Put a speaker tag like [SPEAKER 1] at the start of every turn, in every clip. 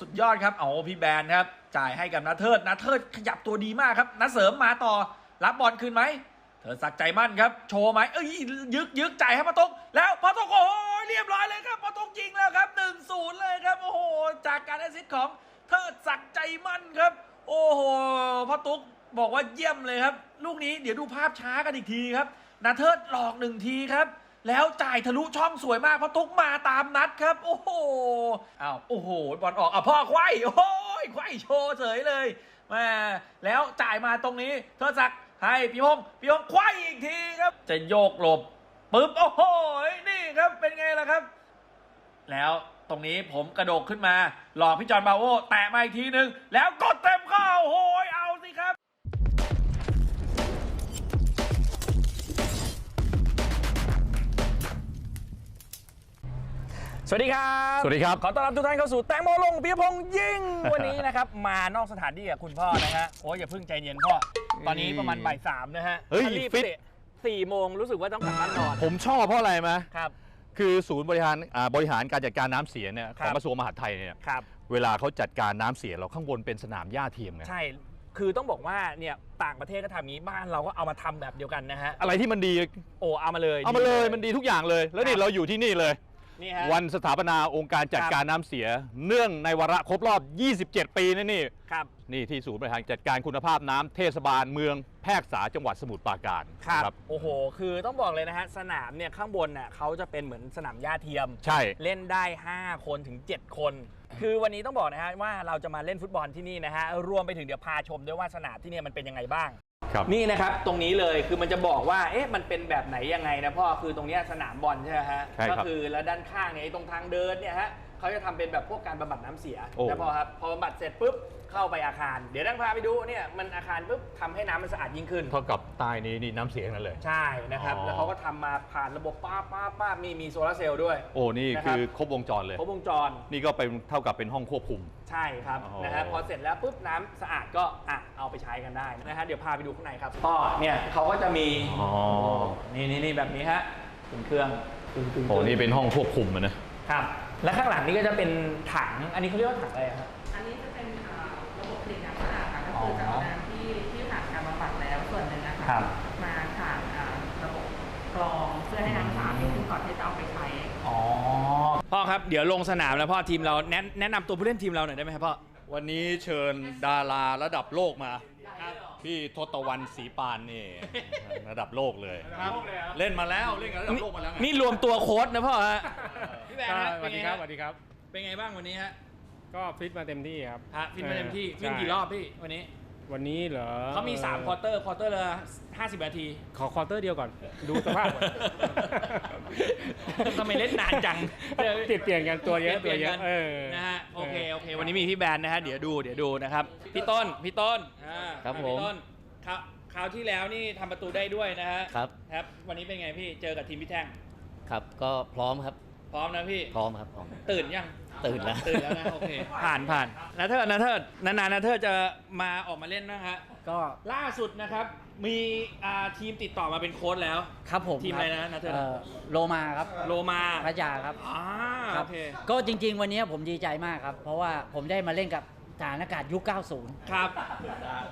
[SPEAKER 1] สุดยอดครับเอาพี่แบนครับ จ่ายให้กับนาเทิดนาเทิดขยับตัวดีมากครับนาเสริมมาต่อ รับบอลคืนไหมเธอสักใจมั่นครับ โชว์ไหมเอ้ยยึกยึกจ่ายให้ปะตกแล้วปะตกโอ้โหเรียบร้อยเลยครับปะตกยิงแล้วครับ1นศูนย์เลยครับโอ้โหจากการแอสซิสต์ของเทิดสักใจมั่นครับ โอ้โหพ่อตุกบอกว่าเยี่ยมเลยครับ ลูกนี้เดี๋ยวดูภาพช้ากันอีกทีครับนาเทิดหลอกหนึ่งทีครับ แล้วจ่ายทะลุช่องสวยมากเพราะทุกมาตามนัดครับ โอ้โหอ้าวโอ้โหบอลออกอะพ่อไขว้โอ้ยไขว้โชว์เฉยเลยแม่แล้วจ่ายมาตรงนี้เทศักดิ์ให้พี่พงศ์พี่พงศ์ไขว้อีกทีครับ จะโยกหลบปึ๊บโอ้โหนี่ครับเป็นไงล่ะครับ แล้วตรงนี้ผมกระโดดขึ้นมา หลอกพี่จอนบาโวแตะมาอีกทีนึง แล้วกดเต็มเข้าโอ้โสวัสดีครับ
[SPEAKER 2] สวัสดีครับ
[SPEAKER 1] ขอต้อนรับทุกท่านเข้าสู่แตงโมลงพิยพงษ์ยิ่ง วันนี้นะครับ มานอกสถานที่กับคุณพ่อนะฮะ โอ้ยอย่าเพิ่งใจเย็นพ่อ ตอนนี้ประมาณบ่ายสามนะฮะ
[SPEAKER 2] เฮ้ย
[SPEAKER 1] ถ้ารีบ
[SPEAKER 2] ฟิต
[SPEAKER 1] เตะสี่โมงรู้สึกว่าต้องกลับบ้านนอน
[SPEAKER 2] ผมชอบเพราะอะไรไหม
[SPEAKER 1] ครับ
[SPEAKER 2] คือศูนย์บริหารอ่าบริหารการจัดการน้ำเสียเนี่ย
[SPEAKER 1] ค
[SPEAKER 2] ข
[SPEAKER 1] รับ
[SPEAKER 2] องกระทรวงมหาดไทยเนี่ย
[SPEAKER 1] ครับ
[SPEAKER 2] เวลาเขาจัดการน้ำเสียเราข้างบนเป็นสนามหญ้าเทียมไง
[SPEAKER 1] ใช่ คือต้องบอกว่าเนี่ยต่างประเทศก็ทำอย่างนี้บ้านเราก็เอามาทำแบบเดียวกันนะฮะ
[SPEAKER 2] อะไรที่มันดี
[SPEAKER 1] โอ้เอามาเลย
[SPEAKER 2] เอามาเลยมันดีทุกอย่างเลย แล้วนี่
[SPEAKER 1] ครับ
[SPEAKER 2] เราอยู่ที่นี่เลย
[SPEAKER 1] นี่ฮะ
[SPEAKER 2] วันสถาปนาองค์การจัดการน้ำเสีย เนื่องในวาระครบรอบ 27 ปีนี่นี่
[SPEAKER 1] ครับ
[SPEAKER 2] นี่ที่ศูนย์บริหารจัดการคุณภาพน้ำเทศบาลเมืองแพรกษาจังหวัดสมุทรปราการ
[SPEAKER 1] ครับ
[SPEAKER 2] นะ
[SPEAKER 1] โอ้โห คือต้องบอกเลยนะฮะ สนามเนี่ยข้างบนน่ะเขาจะเป็นเหมือนสนามหญ้าเทียม
[SPEAKER 2] ใช่
[SPEAKER 1] เล่นได้ 5 คนถึง 7 คน คือวันนี้ต้องบอกนะฮะว่าเราจะมาเล่นฟุตบอลที่นี่นะฮะ รวมไปถึงเดี๋ยวพาชมด้วยว่าสนามที่เนี่ยมันเป็นยังไงบ้าง
[SPEAKER 2] ครับ
[SPEAKER 1] นี่นะครับตรงนี้เลยคือมันจะบอกว่าเอ๊ะมันเป็นแบบไหนยังไงนะพ่อคือตรงเนี้ยสนามบอลใช่ไหมฮะ
[SPEAKER 2] ใช่ครับ
[SPEAKER 1] ก็คือแล้วด้านข้างเนี่ยไอ้ตรงทางเดินเนี่ยฮะ เขาจะทำเป็นแบบพวกการบำบัดน้ำเสีย
[SPEAKER 2] โอ้
[SPEAKER 1] นะพ่อครับพอบำบัดเสร็จปุ๊บเข้าไปอาคาร เดี๋ยวดังพาไปดูเนี่ยมันอาคารปุ๊บทำให้น้ำมันสะอาดยิ่งขึ้น
[SPEAKER 2] เท่ากับใต้นี้นี่น้ำเสียทั้งนั้นเลย
[SPEAKER 1] ใช่นะครับ
[SPEAKER 2] อ๋อ
[SPEAKER 1] แล้วเขาก็ทำมาผ่านระบบป้าบป้าบป้าบมีมีโซลาร์เซลล์ด้วย
[SPEAKER 2] โอ้นี่
[SPEAKER 1] นะครับ
[SPEAKER 2] คือครบวงจรเลย
[SPEAKER 1] ครบวงจร
[SPEAKER 2] นี่ก็เป็นเท่ากับเป็นห้องควบคุม
[SPEAKER 1] ใช่ครับ
[SPEAKER 2] อ๋อ
[SPEAKER 1] นะฮะพอเสร็จแล้วปุ๊บน้ำสะอาดก็อะเอาไปใช้กันได้นะฮะเดี๋ยวพาไปดูข้างในครับก็เนี่ยเขาก็จะมี
[SPEAKER 2] อ๋อ
[SPEAKER 1] นี่นี่นี่แบบนี้ฮะเป็นเครื่องตึงตึง
[SPEAKER 2] โอ้นี่เป็นห้องควบคุมอะนะ
[SPEAKER 1] ครับ และข้างหลังนี่ก็จะเป็นถัง อันนี้เขาเรียกว่าถังอะไรครับ
[SPEAKER 3] อันนี้จะเป็นอ่าระบบผลิตน้ำสะอาดค่ะก็คือจะเอาน้ำที่ที่ผ่านการบำบัดแล้วส่วนหนึ่งนะคะ
[SPEAKER 1] ครับ
[SPEAKER 3] มาผ่านอ่าระบบกรองเพื่อให้น้ำสะอาดยิ่งขึ้นก่อนที่จะเอาไปใช้
[SPEAKER 1] อ๋อ พ่อครับเดี๋ยวลงสนามแล้วพ่อทีมเราแนะแนะนำตัวผู้เล่นทีมเราหน่อยได้ไหมครับพ่อ
[SPEAKER 2] วันนี้เชิญดาราระดับโลกมา พี่ทศตวรรณศรีปานนี่ ระดับโลกเลย เล่นมาแล้ว เล่นกับระดับโลกมาแล้วไง
[SPEAKER 1] นี่รวมตัวโค้ดนะพ่อฮะพี่ แบนฮะ
[SPEAKER 4] สวัสดีครับสวัสดีครับ
[SPEAKER 1] เป็นไงบ้างวันนี้ฮะ
[SPEAKER 4] ก็ฟิตมาเต็มที่ครับ
[SPEAKER 1] ฮะฟิตมาเต็มที่
[SPEAKER 4] ใช่
[SPEAKER 1] วิ่งกี่รอบพี่วันนี้
[SPEAKER 4] วันนี้เหรอ
[SPEAKER 1] เขามี3ควอเตอร์ควอเตอร์ละ50นาที
[SPEAKER 4] ขอควอเตอร์เดียวก่อน ดูสภาพก่อน
[SPEAKER 1] ทำไมเล่นนานจัง
[SPEAKER 4] ติดเปลี่ยนกันตัวเยอะ
[SPEAKER 1] เปลี่ยน
[SPEAKER 4] ตัวเยอะ
[SPEAKER 1] กัน
[SPEAKER 4] เออ
[SPEAKER 1] นะฮะโอเคโอเค วันนี้มีพี่แบนนะฮะเดี๋ยวดูเดี๋ยวดูนะครับพี่ต้นพี่ต้นอ่า
[SPEAKER 5] ครับ
[SPEAKER 1] พี่
[SPEAKER 5] ผม
[SPEAKER 1] ต้นคราวคราวที่แล้วนี่ทำประตูได้ด้วยนะฮะ
[SPEAKER 5] ครับ
[SPEAKER 1] ครับ วันนี้เป็นไงพี่เจอกับทีมพี่แท่ง
[SPEAKER 5] ครับ ก็พร้อมครับ
[SPEAKER 1] พร้อมนะพี่
[SPEAKER 5] พร้อมครับพร้อม
[SPEAKER 1] ตื่นยัง
[SPEAKER 5] ตื่นแล้ว
[SPEAKER 1] ตื่นแล้วนะโอเค ผ่านผ่านนาเทิดนาเทิดนานๆนาเทิดจะมาออกมาเล่นนะฮะ
[SPEAKER 6] ก็
[SPEAKER 1] ล่าสุดนะครับ มีอ่าทีมติดต่อมาเป็นโค้ชแล้ว
[SPEAKER 6] ครับผม
[SPEAKER 1] ทีมอะไร
[SPEAKER 6] ค
[SPEAKER 1] นะ
[SPEAKER 6] บ
[SPEAKER 1] นะเธอ
[SPEAKER 6] เอ่อโลมาครับ
[SPEAKER 1] โลมา
[SPEAKER 6] พัทยาครับ
[SPEAKER 1] อ่า
[SPEAKER 6] ครั
[SPEAKER 1] โอบเค
[SPEAKER 6] ก็จริง ๆ วันนี้ผมดีใจมากครับ เพราะว่าผมได้มาเล่นกับฐานอากาศยุค 90
[SPEAKER 1] ครับ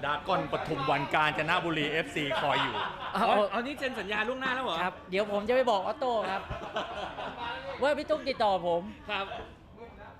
[SPEAKER 2] ดากอนปทุมวันการจนบุรี FC คอยอยู่
[SPEAKER 1] อ๋อเอานี่เซ็นสัญญาล่วงหน้าแล้วเหรอ
[SPEAKER 6] ครับ เดี๋ยวผมจะไปบอกออโต้ครับ ว่าพี่ตุ๊กติดต่อผม
[SPEAKER 1] ครับ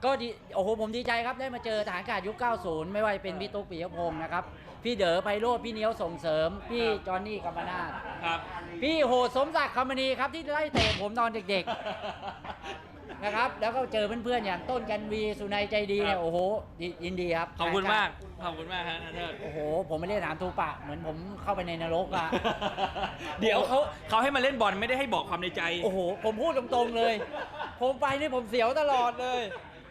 [SPEAKER 6] ก็ดีโอ้โหผมดีใจครับได้มาเจอฐานอากาศยุค 90 ไม่ว่าจะเป็นพี่ตุ๊กปิยพงศ์นะครับ พี่เด๋อไพโรจน์พี่เนี้ยวส่งเสริม พี่จอห์นนี่กัมปนาท
[SPEAKER 1] ครับ
[SPEAKER 6] พี่โหดสมศักดิ์คำมณีครับที่ไล่เตะผมตอนเด็กๆ นะครับ แล้วก็เจอเพื่อนๆอย่างต้นกันวีสุนัยใจดีเนี่ยโอ้โหดียินดีครับ
[SPEAKER 1] ขอบคุณมาก ขอบคุณมากฮะนาเทิด
[SPEAKER 6] โอ้โห ผมไม่เล่นหนามทูปะเหมือนผมเข้าไปในนรกอะ
[SPEAKER 1] เดี๋ยวเขาเขาให้มาเล่นบอลไม่ได้ให้บอกความในใจ
[SPEAKER 6] โอ้โห ผมพูดตรงๆเลย ผมไปนี่ผมเสียวตลอดเลย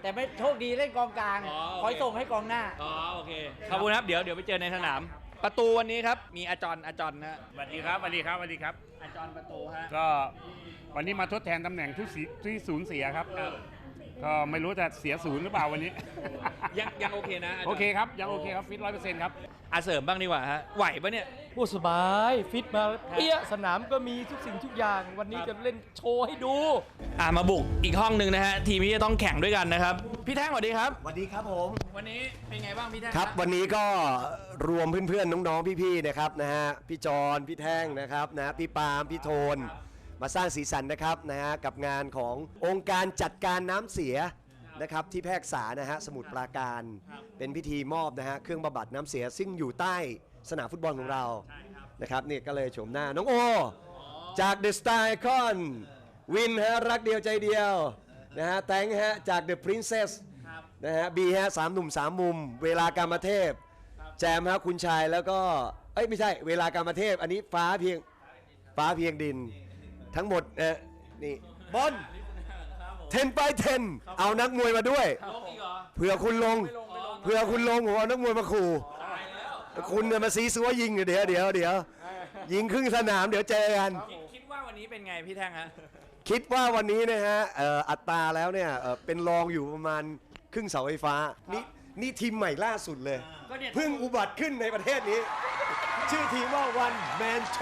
[SPEAKER 6] แต่ไม่โชคดีเล่นกองกลาง
[SPEAKER 1] อ๋อโอเค
[SPEAKER 6] คอยส่งให้กองหน้า
[SPEAKER 1] อ๋อโอเคขอบคุณครับเดี๋ยวเดี๋ยวไปเจอในสนาม ประตูวันนี้ครับมีอาจรอาจรนะฮะ
[SPEAKER 4] สวัสดีครับสวัสดีครับสวัสดีครับ
[SPEAKER 1] อาจรประตูฮะ
[SPEAKER 4] ก็วันนี้มาทดแทนตำแหน่งที่สีที่ศูนย์เสียครับ ก็ไม่รู้จะเสียศูนย์หรือเปล่าวันนี้
[SPEAKER 1] ยังยังโอเคนะาจารย์
[SPEAKER 4] โอเคครับ ยังโอเคครับ ฟิตร้อยเปอร์เซ็นต์ครับ
[SPEAKER 1] อาเสริมบ้างดีกว่าฮะไหวปะเนี่ย
[SPEAKER 7] โอ้สบาย ฟิตมาเปี้ยสนามก็มีทุกสิ่งทุกอย่าง วันนี้จะเล่นโชว์ให้ดู
[SPEAKER 1] อ่ามาบุกอีกห้องหนึ่งนะฮะ ทีมที่จะต้องแข่งด้วยกันนะครับ พี่แท่งสวัสดีครับ
[SPEAKER 8] สวัสดีครับผม
[SPEAKER 1] วันนี้เป็นไงบ้างพี่แท่ง
[SPEAKER 8] ครับ วันนี้ก็รวมเพื่อนๆ น้องๆ พี่ๆ นะครับนะฮะ พี่จอนพี่แท่งนะครับนะ พี่ปาล์มพี่โทน มาสร้างสีสันนะครับนะฮะกับงานขององค์การจัดการน้ำเสียนะครับที่แพรกษานะฮะสมุทรปราการ เป็นพิธีมอบนะฮะเครื่องบำบัดน้ำเสียซึ่งอยู่ใต้ สนามฟุตบอลของเรานะครับนี่ก็เลยโฉมหน้าน้องโอ จากเดอะสไตล์คอนวินฮะรักเดียวใจเดียวนะฮะแตงฮะจากเดอะพรินเซสนะฮะบีฮะสามหนุ่มสามมุม เวลากรรมเทพ แจมฮะคุณชายแล้วก็ เอ้ยไม่ใช่เวลากรรมเทพ อันนี้ฟ้าเพียงฟ้าเพียงดิน ทั้งหมดเนะนี่บอลเทนไปเทนเอานักมวยมาด้วยเผื่อคุณลง เผื่อคุณลงผมเอานักมวยมาขู่ คุณเนี่ยมาซีซัวยิงเดี๋ยวเดี๋ยวเดี๋ยวยิงครึ่งสนามเดี๋ยวเจอกัน
[SPEAKER 1] คิดว่าวันนี้เป็นไงพี่แท่งฮะ
[SPEAKER 8] คิดว่าวันนี้นะฮะเอ่ออัตราแล้วเนี่ยเอ่อเป็นรองอยู่ประมาณครึ่งเสาไฟฟ้า นี่นี่ทีมใหม่ล่าสุดเลย
[SPEAKER 1] ก็เนี่ย
[SPEAKER 8] เพิ่งอุบัติขึ้นในประเทศนี้ ชื่อทีมว่าวันแมนโช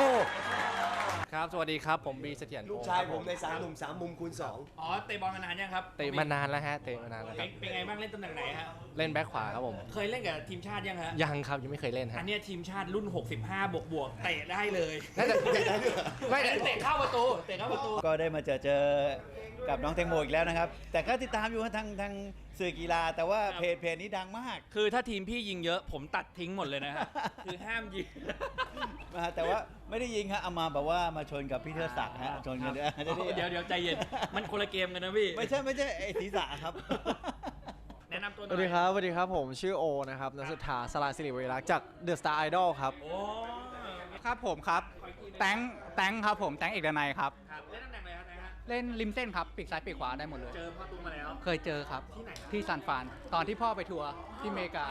[SPEAKER 7] ครับ สวัสดีครับ ผมบีเสถียร
[SPEAKER 8] ลูกชายผมในสามหนุ่มสามมุมคูณสอง
[SPEAKER 1] อ๋อเตะบอลมานานยังครับ
[SPEAKER 7] เตะมานานแล้วฮะ เตะมานานแล้วค
[SPEAKER 1] เป็
[SPEAKER 7] รับ
[SPEAKER 1] นเป็นไงบ้างเล่นตำแหน่งไหนฮะ
[SPEAKER 7] เล่นแบ็คขวาครับผม
[SPEAKER 1] เคยเล่นกับทีมชาติยังฮะ
[SPEAKER 7] ยังครับยังไม่เคยเล่น
[SPEAKER 1] อั
[SPEAKER 7] ฮะ
[SPEAKER 1] นเนี้ยทีมชาติรุ่น 65 บวกบวกๆเตะได้เลย
[SPEAKER 7] น่าจะไม่
[SPEAKER 1] เตะเข้าประตูเตะเข้าประตู
[SPEAKER 9] ก็ได้มาเจอเจอ กับน้องแตงโมอีกแล้วนะครับ แต่ก็ติดตามอยู่ทางทางสื่อกีฬา แต่ว่าเพจเพจนี้ดังมาก
[SPEAKER 1] คือถ้าทีมพี่ยิงเยอะผมตัดทิ้งหมดเลยนะฮะคือห้ามยิง
[SPEAKER 9] นะฮะแต่ว่าไม่ได้ยิงฮะเอามาแบบว่ามาชนกับพี่เทอศักดิ์ฮะชนกันเดี๋ยว
[SPEAKER 1] เดี๋ยวเดี๋ยวใจเย็น มันคนละเกมกันนะพี่
[SPEAKER 9] ไม่ใช่ไม่ใช่ไอ้ศีรษะครับ
[SPEAKER 1] แนะนำตัวห
[SPEAKER 7] ส
[SPEAKER 1] น่อย
[SPEAKER 7] วัสดีครับสวัสดีครับผมชื่อโอนะครับนักศึกษาสลาสิริวิรักษ์จากเดอะสตาร์ไอดอลครับ
[SPEAKER 1] โอ้
[SPEAKER 10] ครับผมครับ แตงแตงครับผม แตงเอกดนัยครับ
[SPEAKER 1] ครับเล่นตำแหน่งอะไรครับนายฮะ
[SPEAKER 10] เล่นริมเส้นครับปีกซ้ายปีกขวาได้หมดเลย
[SPEAKER 1] เจอพ่อตุ้มมาแล้ว
[SPEAKER 10] เคยเจอครับ
[SPEAKER 1] ที่ไหนครับ
[SPEAKER 10] ที่ซานฟรานตอนที่พ่อไปทัวร์ที่อเมริกา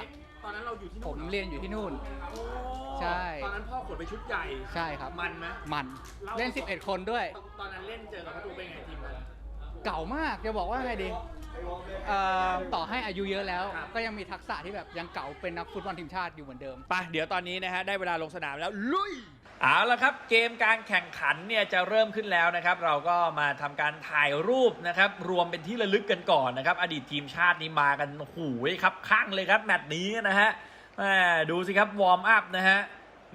[SPEAKER 1] ตอนนั้นเราอยู่ที่
[SPEAKER 10] ผ
[SPEAKER 1] นู่น
[SPEAKER 10] ม
[SPEAKER 1] หอ
[SPEAKER 10] เรียนอยู่ที่นู่น
[SPEAKER 1] โอ้
[SPEAKER 10] ใช่
[SPEAKER 1] ตอนนั้นพ่อขนไปชุดใหญ่
[SPEAKER 10] ใช่ครับ
[SPEAKER 1] มันไหม
[SPEAKER 10] มันเล่น 11 คนด้วย
[SPEAKER 1] ตอนนั้นเล่นเจอกับพ่อตุ้มเป็นไงทีมนั้น
[SPEAKER 10] เก่ามากจะบอกว่าไงดีเอ่อต่อให้อายุเยอะแล้ว
[SPEAKER 1] ครับ
[SPEAKER 10] ก็ยังมีทักษะที่แบบยังเก่าเป็นนักฟุตบอลทีมชาติอยู่เหมือนเดิม
[SPEAKER 1] ไปเดี๋ยวตอนนี้นะฮะ ได้เวลาลงสนามแล้ว ลุย เอาละครับเกมการแข่งขันเนี่ยจะเริ่มขึ้นแล้วนะครับ เราก็มาทำการถ่ายรูปนะครับ รวมเป็นที่ระลึกกันก่อนนะครับ อดีตทีมชาตินี้มากันหูยครับข้างเลยครับแมตช์นี้นะฮะแม่ดูสิครับวอร์มอัพนะฮะ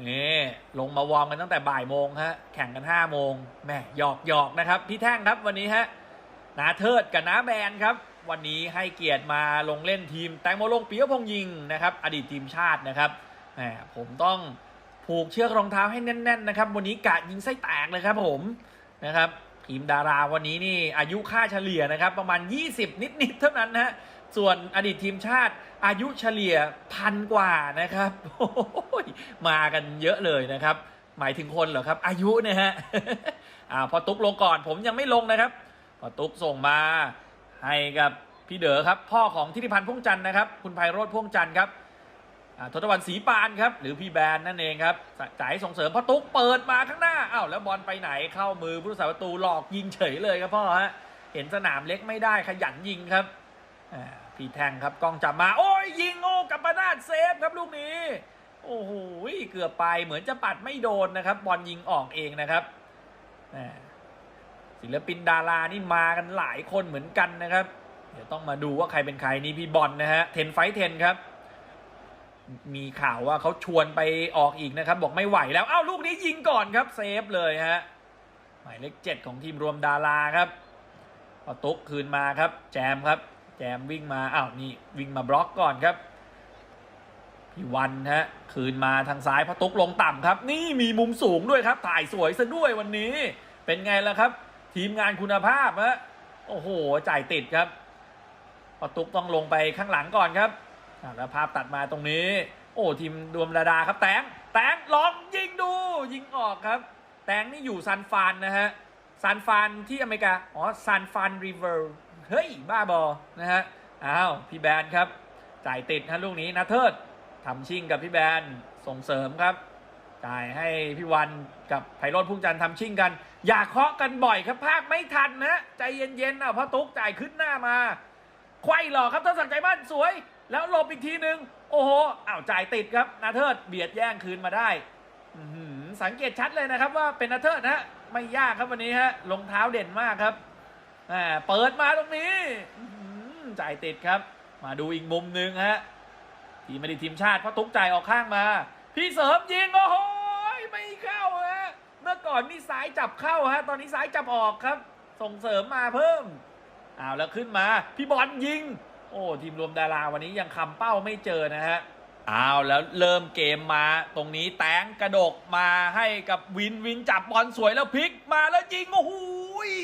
[SPEAKER 1] นี่ลงมาวอร์มกันตั้งแต่บ่ายโมงฮะแข่งกัน5้าโมงแม่หยอกหยอกนะครับ พี่แท่งครับวันนี้ฮะนาเทิดกับน้าแบนครับ วันนี้ให้เกียรติมาลงเล่นทีมแตงโมลงปิยพงยิงนะครับ อดีตทีมชาตินะครับแหมผมต้อง ผูกเชือกรองเท้าให้แน่นๆนะครับวันนี้กะยิงไส้แตกเลยครับผมนะครับทีมดาราวันนี้นี่อายุค่าเฉลี่ยนะครับประมาณ 20 นิดๆเท่านั้นนะส่วนอดีตทีมชาติอายุเฉลี่ยพันกว่านะครับโอ้ยมากันเยอะเลยนะครับ หมายถึงคนเหรอครับ อายุเนี่ยฮะอ่าพอตุ๊กลงก่อนผมยังไม่ลงนะครับ พอตุ๊กส่งมาให้กับพี่เด๋อครับ พ่อของทิติพันธ์พ่วงจันทร์นะครับ คุณไพโรธพ่วงจันทร์ครับ ทศวรรณศรีปานครับหรือพี่แบนนั่นเองครับจ่ายส่งเสริมพ่อตุ๊กเปิดมาข้างหน้าอ้าวแล้วบอลไปไหนเข้ามือผู้รักษาประตูหลอกยิงเฉยเลยครับพ่อฮะเห็นสนามเล็กไม่ได้ขยันยิงครับอ่าพี่แทงครับกล้องจับมา โอ้ยยิงโอ้กับปนาดเซฟครับลูกนี้ โอ้โหเกือบไปเหมือนจะปัดไม่โดนนะครับบอลยิงออกเองนะครับอ่าศิลปินดารานี่มากันหลายคนเหมือนกันนะครับ เดี๋ยวต้องมาดูว่าใครเป็นใครนี่พี่บอลนะฮะเทนไฟเทนครับ มีข่าวว่าเขาชวนไปออกอีกนะครับ บอกไม่ไหวแล้วอ้าวลูกนี้ยิงก่อนครับเซฟเลยฮะหมายเลขเจ็ดของทีมรวมดาราครับพอตุ๊กคืนมาครับ แจมครับ แจมวิ่งมาอ้าวนี่วิ่งมาบล็อกก่อนครับพี่วันฮะคืนมาทางซ้ายพอตุ๊กลงต่ำครับ นี่มีมุมสูงด้วยครับถ่ายสวยซะด้วยวันนี้ เป็นไงล่ะครับ ทีมงานคุณภาพฮะโอ้โหจ่ายติดครับพอตุ๊กต้องลงไปข้างหลังก่อนครับ แล้วภาพตัดมาตรงนี้ โอ้ทีมดวมดาดาครับ แตงแตงลองยิงดู ยิงออกครับ แตงนี่อยู่ซันฟานนะฮะซันฟานที่อเมริกา อ๋อซันฟานริเวอร์เฮ้ย บ้าบอ นะฮะ อ้าว พี่แบนครับ จ่ายติดฮะลูกนี้นะเทิดทำชิ่งกับพี่แบนส่งเสริมครับ จ่ายให้พี่วันกับไพโรธพุ่งจันทร์ทำชิ่งกัน อย่าเคาะกันบ่อยครับภาคไม่ทันนะ ใจเย็นๆอะเพราะตุ๊กจ่ายขึ้นหน้ามา ไขว้หลอกครับเทิดศักดิ์ใจมั่นสวย แล้วหลบอีกทีหนึ่งโอ้โหอ้าวจ่ายติดครับนาเทิดเบียดแย่งคืนมาได้สังเกตชัดเลยนะครับว่าเป็นนาเทิดนะไม่ยากครับวันนี้ฮะรองเท้าเด่นมากครับเปิดมาตรงนี้จ่ายติดครับ มาดูอีกมุมหนึ่งฮะทีมไม่ได้ทีมชาติเพราะตุ๊กจ่ายออกข้างมา พี่เสริมยิงโอ้โหไม่เข้าฮะเมื่อก่อนนี่ซ้ายจับเข้าฮะตอนนี้ซ้ายจับออกครับ ส่งเสริมมาเพิ่มอ้าวแล้วขึ้นมา พี่บอลยิง โอ้ทีมรวมดาราวันนี้ยังคำเป้าไม่เจอนะฮะอ้าวแล้วเริ่มเกมมาตรงนี้แตงกระดกมาให้กับวินวินจับบอลสวยแล้วพลิกมาแล้วยิงโอ้โห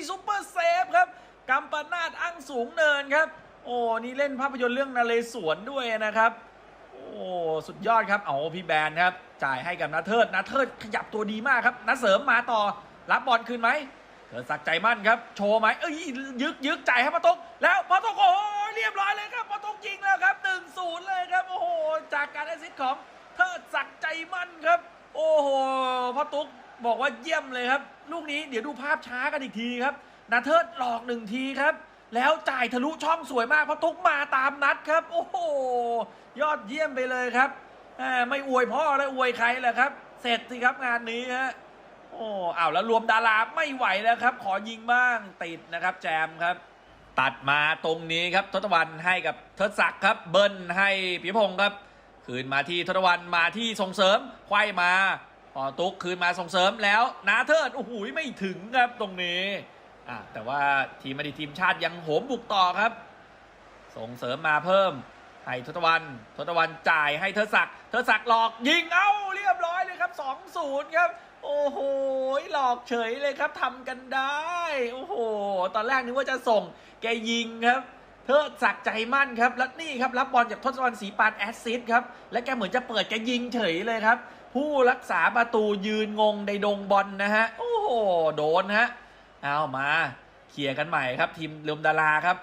[SPEAKER 1] ซุปเปอร์เซฟครับกัมปนาตอั้งสูงเนินครับ โอ้นี่เล่นภาพยนตร์เรื่องนาเลสวนด้วยนะครับ โอ้สุดยอดครับเอาพี่แบนครับ จ่ายให้กับนาเทิดนาเทิดขยับตัวดีมากครับนาเสริมมาต่อรับบอลคืนไหมเถิดศักใจมั่นครับ โชว์ไหมเอ้ยยึกยึกจ่ายให้ปะตกแล้วปะตกโอ้โห เรียบร้อยเลยครับปะตุกยิงแล้วครับหนึ่งศูนย์เลยครับ โอ้โห จากการแอสซิสต์ของเทิดศักดิ์ใจมั่นครับ โอ้โหพะตุกบอกว่าเยี่ยมเลยครับ ลูกนี้เดี๋ยวดูภาพช้ากันอีกทีครับนาเทิดหลอกหนึ่งทีครับ แล้วจ่ายทะลุช่องสวยมากพระตุกมาตามนัดครับ โอ้โห ยอดเยี่ยมไปเลยครับไม่อวยพ่อแล้วอวยใครแหละครับ เสร็จสิครับงานนี้ฮะโอ้อ้าวแล้วรวมดาราไม่ไหวแล้วครับ ขอยิงบ้างติดนะครับ แจมครับ ตัดมาตรงนี้ครับทศวรรณให้กับเทิดศักดิ์ครับ เบิ้ลให้ปิยพงศ์ครับคืนมาที่ทศวรรณมาที่ส่งเสริมไขว้มาพอตุ๊กคืนมาส่งเสริมแล้วนาเทิดโอ้โหไม่ถึงครับตรงนี้อะแต่ว่าทีมอดีตทีมชาติยังโหมบุกต่อครับ ส่งเสริมมาเพิ่มให้ทศวรรณทศวรรณจ่ายให้เทิดศักดิ์เทิดศักดิ์หลอกยิงเอ้าเรียบร้อยเลยครับ2-0ครับ โอ้โหหลอกเฉยเลยครับทำกันได้ โอ้โห ตอนแรกนึกว่าจะส่ง แกยิงครับเทิดศักใจมั่นครับ แล้วนี่ครับ รับบอลจากทศวรรณศรีปานแอสซิสครับ และแกเหมือนจะเปิดแกยิงเฉยเลยครับ ผู้รักษาประตูยืนงงในดงบอลนะฮะ โอ้โห โดนฮะ เอามาเคลียร์กันใหม่ครับ ทีมเริ่มดาราครับ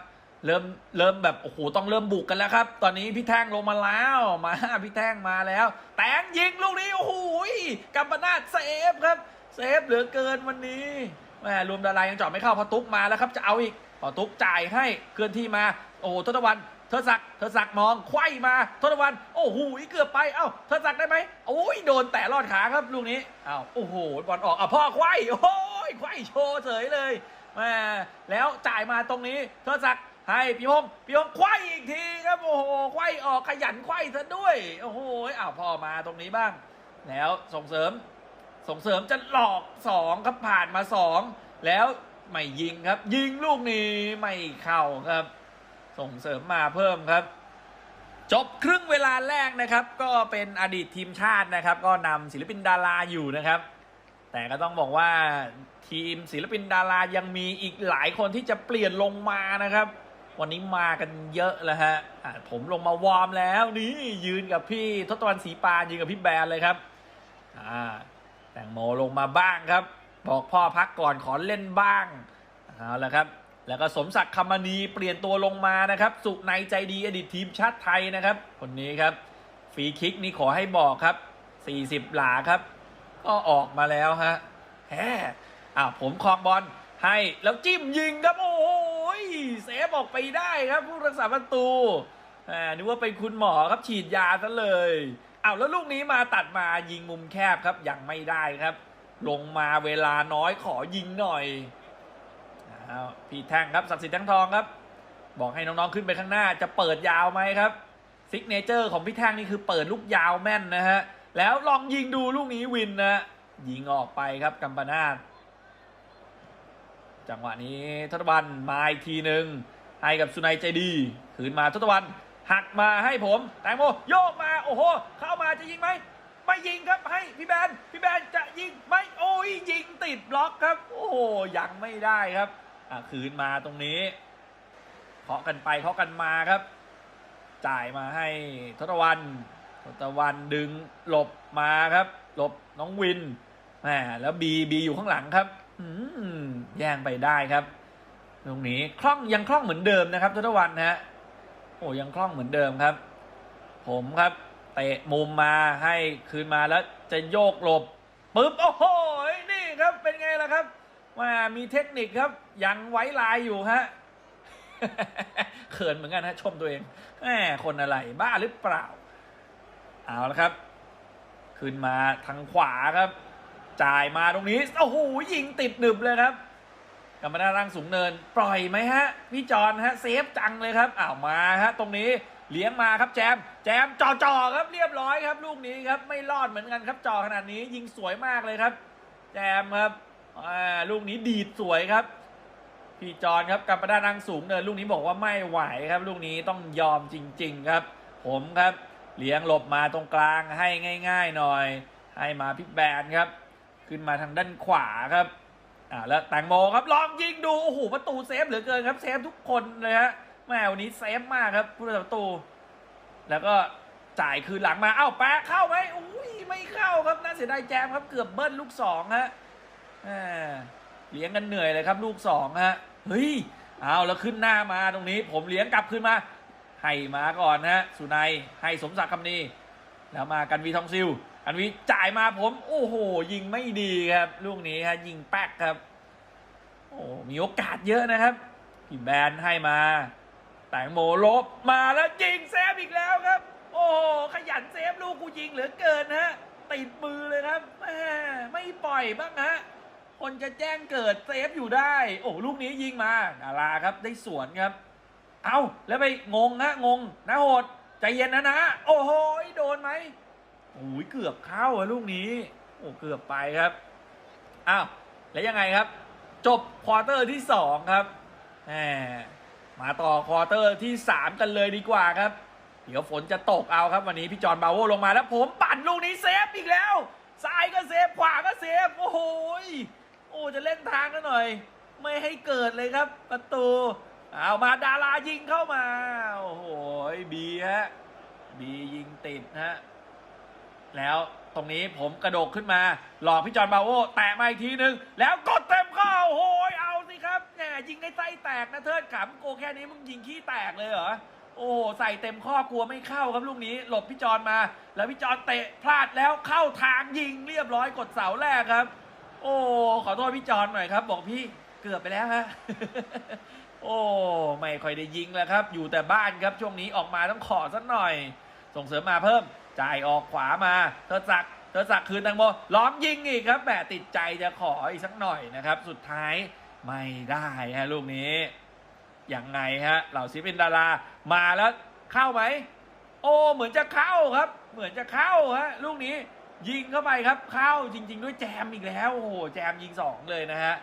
[SPEAKER 1] เริ่มเริ่มแบบโอ้โหต้องเริ่มบุกกันแล้วครับ ตอนนี้พี่แท่งลงมาแล้วมาพี่แท่งมาแล้ว แตงยิงลูกนี้โอ้โหกัมปนาตเซฟครับเซฟเหลือเกินวันนี้แหมรวมดารายังจาะไม่เข้าพอตุ๊กมาแล้วครับจะเอาอีก พอตุกจ่ายให้เคลื่อนที่มา โอ้โหทศวรรณเทศศักเทศศักมองไขว้มาทศวรรณโอ้โหเกือบไปเอ้าเทศศักได้ไหมโอ้ยโดนแต่ลอดขาครับลูกนี้อ้าวโอ้โหบอลออกอะพ่อไขว้โอ้ยไขว้โชว์เฉยเลยแหมแล้วจ่ายมาตรงนี้เทศศักให้พี่พงพี่พงไขว้อีกทีครับโอ้โหไขว้ออกขยันไขว้ซะด้วยโอ้โหอ้าวพ่อมาตรงนี้บ้าง แล้วส่งเสริม ส่งเสริมจะหลอกสองครับผ่านมาสองแล้ว ไม่ยิงครับ ยิงลูกนี้ไม่เข้าครับ ส่งเสริมมาเพิ่มครับ จบครึ่งเวลาแรกนะครับ ก็เป็นอดีตทีมชาตินะครับ ก็นำศิลปินดาราอยู่นะครับ แต่ก็ต้องบอกว่าทีมศิลปินดารายังมีอีกหลายคนที่จะเปลี่ยนลงมานะครับ วันนี้มากันเยอะแล้วฮะะผมลงมาวอร์มแล้วนี่ยืนกับพี่ทศวรรณศรีปานยืนกับพี่แบนเลยครับอ่าแตงโมลงมาบ้างครับ บอกพ่อพักก่อนขอเล่นบ้างเอาละครับ แล้วก็สมศักดิ์คำมณีเปลี่ยนตัวลงมานะครับ สุในใจดีอดีตทีมชาติไทยนะครับ คนนี้ครับฟรีคิกนี่ขอให้บอกครับ 40 หลาครับ ก็ออกมาแล้วฮะแฮอ้าวผมคลองบอลให้แล้วจิ้มยิงครับโอ้โหเซฟออกไปได้ครับผู้รักษาประตูอ่านึกว่าเป็นคุณหมอครับฉีดยาซะเลยอ้าวแล้วลูกนี้มาตัดมายิงมุมแคบครับยังไม่ได้ครับ ลงมาเวลาน้อยขอยิงหน่อยพี่แท่งครับศักดิ์สิทธิ์แท่งทองครับ บอกให้น้องๆขึ้นไปข้างหน้าจะเปิดยาวไหมครับซิกเนเจอร์ของพี่แท่งนี่คือเปิดลูกยาวแม่นนะฮะแล้วลองยิงดูลูกนี้วินนะยิงออกไปครับกัมปนาตจังหวะนี้ทศวรรณมาอีกทีหนึ่งให้กับสุนัยใจดีคืนมาทศวรรณหักมาให้ผม แตงโมโยกมา โอ้โห เข้ามาจะยิงไหม ไม่ยิงครับให้พี่แบนพี่แบนจะยิงไหมโอ้ยยิงติดบล็อกครับ โอ้ยังไม่ได้ครับอะคืนมาตรงนี้เคาะกันไปเคาะกันมาครับ จ่ายมาให้ทศวรรณทศวรรณดึงหลบมาครับ หลบน้องวินแหมแล้วบีบีอยู่ข้างหลังครับอืมแย่งไปได้ครับ ตรงนี้คล่องยังคล่องเหมือนเดิมนะครับทศวรรณฮะโอ้ยังคล่องเหมือนเดิมครับ ผมครับ เตะมุมมาให้คืนมาแล้วจะโยกหลบปึ๊บโอ้โหนี่ครับเป็นไงล่ะครับว่ามีเทคนิคครับยังไว้ลายอยู่ฮะเขินเหมือนกันนะชมตัวเองแหมคนอะไรบ้าหรือเปล่า เอาละครับ ขึ้นมาทางขวาครับ จ่ายมาตรงนี้ โอ้โหยิงติดหนึบเลยครับกรรมนาร่างสูงเนิน ปล่อยไหมฮะ พี่จอนฮะ เซฟจังเลยครับอ้าวมาฮะ ตรงนี้ เลี้ยงมาครับแจม แจมจ่อจ่อๆครับเรียบร้อยครับ ลูกนี้ครับไม่รอดเหมือนกันครับจ่อขนาดนี้ยิงสวยมากเลยครับ แจมครับลูกนี้ดีดสวยครับ พี่จอนครับกำปนาทางสูงเนินลูกนี้บอกว่าไม่ไหวครับ ลูกนี้ต้องยอมจริง ๆครับ ผมครับเลี้ยงหลบมาตรงกลางให้ง่าย ๆ หน่อย ให้มาพี่แบนครับ ขึ้นมาทางด้านขวาครับอ่าแล้วแตงโมครับลองยิงดูโอ้โหประตูเซฟเหลือเกินครับเซฟทุกคนเลยฮะ แม่วันนี้เซฟมากครับผู้รักษาประตู แล้วก็จ่ายคืนหลังมาเอ้าแปะเข้าไหมอุ้ยไม่เข้าครับน่าเสียดายแจมครับเกือบเบิ้ลลูกสองฮะเลี้ยงกันเหนื่อยเลยครับ ลูกสองฮะเฮ้ยเอาแล้วขึ้นหน้ามาตรงนี้ ผมเลี้ยงกลับขึ้นมา ให้มาก่อนนะฮะสุนัยให้สมศักดิ์คำนีแล้วมากันวีทองซิลกันวีจ่ายมาผม โอ้โห ยิงไม่ดีครับ ลูกนี้ฮะยิงแป๊กครับ โอ้มีโอกาสเยอะนะครับพี่แบนให้มา แตงโมลบมาแล้วยิงเซฟอีกแล้วครับ โอ้โหขยันเซฟลูกกูยิงเหลือเกินฮะติดมือเลยครับแหมไม่ปล่อยบ้างฮะคนจะแจ้งเกิดเซฟอยู่ได้ โอ้ลูกนี้ยิงมาดาราครับได้สวนครับ เอาแล้วไปงงนะงงนะโหดใจเย็นนะนะ โอ้โหโดนไหมโอ้ยเกือบเข้าอะลูกนี้ โอ้เกือบไปครับอ้าวแล้วยังไงครับ จบควอเตอร์ที่สองครับแหม มาต่อควอเตอร์ที่สามกันเลยดีกว่าครับ เดี๋ยวฝนจะตกเอาครับวันนี้พี่จอห์นบาโวลงมาแล้วผมปั่นลูกนี้เซฟอีกแล้ว ซ้ายก็เซฟขวาก็เซฟ โอ้โหยโอ้จะเล่นทางกันหน่อย ไม่ให้เกิดเลยครับ ประตูเอามาดารายิงเข้ามา โอ้โหบีฮะบียิงติดฮะแล้วตรงนี้ผมกระโดดขึ้นมา หลอกพี่จอห์นบาโวแตะมาอีกทีนึง แล้วกดเต็ม ยิงได้ไส้แตกนะเทิดขำโกแค่นี้มึงยิงขี้แตกเลยเหรอโอ้ใส่เต็มข้อกลัวไม่เข้าครับลูกนี้ หลบพี่จอนมา แล้วพี่จอนเตะพลาดแล้วเข้าทางยิงเรียบร้อยกดเสาแรกครับ โอ้ขอโทษพี่จอนหน่อยครับ บอกพี่เกือบไปแล้วฮะโอ้ไม่ค่อยได้ยิงแล้วครับ อยู่แต่บ้านครับช่วงนี้ออกมาต้องขอสักหน่อย ส่งเสริมมาเพิ่มจ่ายออกขวามาเธอสักดิ์เธอสักคืนตังโมล้อมยิงอีกครับแหมติดใจจะขออีกสักหน่อยนะครับ สุดท้าย ไม่ได้ฮะลูกนี้ยังไงฮะเหล่าศิลปินดารามาแล้วเข้าไหม โอ้เหมือนจะเข้าครับ เหมือนจะเข้าฮะลูกนี้ยิงเข้าไปครับเข้าจริง ๆ ด้วยแจมอีกแล้วโอ้โหแจมยิงสองเลยนะฮะ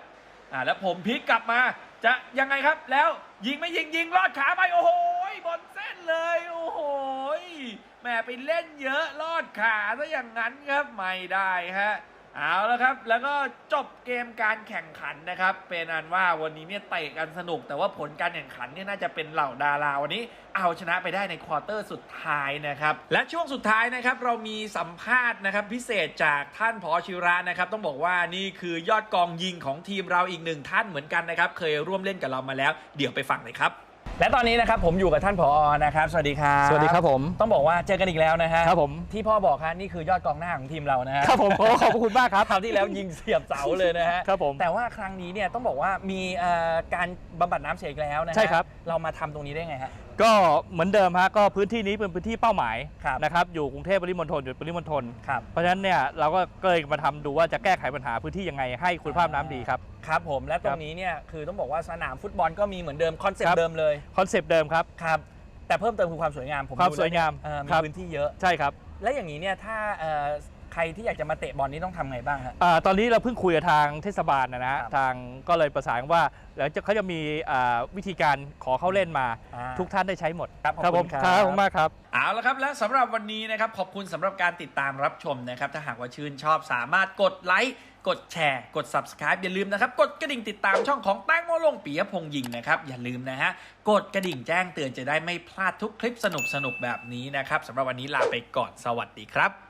[SPEAKER 1] อ่าแล้วผมพลิกกลับมา จะยังไงครับแล้วยิงไม่ยิงยิงลอดขาไปโอ้โหบนเส้นเลยโอ้โหแหมไปเล่นเยอะลอดขาซะอย่างนั้นครับไม่ได้ฮะ เอาแล้วครับ แล้วก็จบเกมการแข่งขันนะครับ เป็นอันว่าวันนี้เนี่ยเตะกันสนุก แต่ว่าผลการแข่งขันเนี่ยน่าจะเป็นเหล่าดาราวันนี้ เอาชนะไปได้ในควอเตอร์สุดท้ายนะครับ และช่วงสุดท้ายนะครับเรามีสัมภาษณ์นะครับพิเศษจากท่านพอชิระนะครับ ต้องบอกว่านี่คือยอดกองยิงของทีมเราอีกหนึ่งท่านเหมือนกันนะครับ เคยร่วมเล่นกับเรามาแล้ว เดี๋ยวไปฟังเลยครับ และตอนนี้นะครับผมอยู่กับท่านผอนะครับ สวัสดีครับ
[SPEAKER 7] สวัสดีครับผม
[SPEAKER 1] ต้องบอกว่าเจอกันอีกแล้วนะฮะ
[SPEAKER 7] ครับผม
[SPEAKER 1] ที่พ่อบอกครับนี่คือยอดกองหน้าของทีมเรานะฮะ
[SPEAKER 7] ครับผมโอ้ขอบพระคุณมากครับ
[SPEAKER 1] คราวที่แล้วยิงเสียบเสาเลยนะฮะ
[SPEAKER 7] ครับผม
[SPEAKER 1] แต่ว่าครั้งนี้เนี่ยต้องบอกว่ามีเอ่อการบำบัดน้ำเสียอีกแล้วนะฮะ
[SPEAKER 7] ใช่ครับ
[SPEAKER 1] เรามาทำตรงนี้ได้ไงฮะ
[SPEAKER 7] ก็เหมือนเดิมฮะก็พื้นที่นี้เป็นพื้นที่เป้าหมาย
[SPEAKER 1] ครับ
[SPEAKER 7] นะครับอยู่กรุงเทพปริมณฑลอยู่ปริมณฑล
[SPEAKER 1] ครับ
[SPEAKER 7] เพราะฉะนั้นเนี่ยเราก็ก็เลยมาทำดูว่าจะแก้ไขปัญหาพื้นที่ยังไงให้คุณภาพน้ำดีครับ
[SPEAKER 1] ครับผมและตร
[SPEAKER 7] ครั
[SPEAKER 1] ง
[SPEAKER 7] บ
[SPEAKER 1] นี้เนี่ยคือต้องบอกว่าสนามฟุตบอลก็มีเหมือนเดิมคอนเซ็ป
[SPEAKER 7] ครั
[SPEAKER 1] ต์
[SPEAKER 7] บ
[SPEAKER 1] เดิมเลย
[SPEAKER 7] คอนเซปต์เดิมครับ
[SPEAKER 1] ครับแต่เพิ่มเติมคือความสวยงามผม
[SPEAKER 7] ความ
[SPEAKER 1] ดู
[SPEAKER 7] สวยงาม
[SPEAKER 1] แล้เอ่อมี
[SPEAKER 7] ครับ
[SPEAKER 1] พื้นที่เยอะ
[SPEAKER 7] ใช่ครับ
[SPEAKER 1] และอย่างนี้เนี่ยถ้าเอ่อใครที่อยากจะมาเตะบอลนี่ต้องทำไงบ้างฮะ
[SPEAKER 7] อ่าตอนนี้เราเพิ่งคุยกับทางเทศบาลนะนะฮะ
[SPEAKER 1] ครับ
[SPEAKER 7] ทางก็เลยประสานว่าแล้วจะเขาจะมีอ่าวิธีการขอเข้าเล่นมา
[SPEAKER 1] อ่า
[SPEAKER 7] ทุกท่านได้ใช้หมด
[SPEAKER 1] ครับขอบ
[SPEAKER 7] ผ
[SPEAKER 1] คุ
[SPEAKER 7] ม
[SPEAKER 1] ณครับ
[SPEAKER 7] ครับขอบคุณมากครับ
[SPEAKER 1] เอาละครับและสำหรับวันนี้นะครับขอบคุณสำหรับการติดตามรับชมนะครับถ้าหากว่าชื่นชอบสามารถกดไลค์กดแชร์กด subscribe อย่าลืมนะครับ กดกระดิ่งติดตามช่องของแต้งโมลงปียพงษ์ยิงนะครับอย่าลืมนะฮะกดกระดิ่งแจ้งเตือนจะได้ไม่พลาดทุกคลิปสนุกๆแบบนี้นะครับสำหรับวันนี้ลาไปก่อนสวัสดีครับ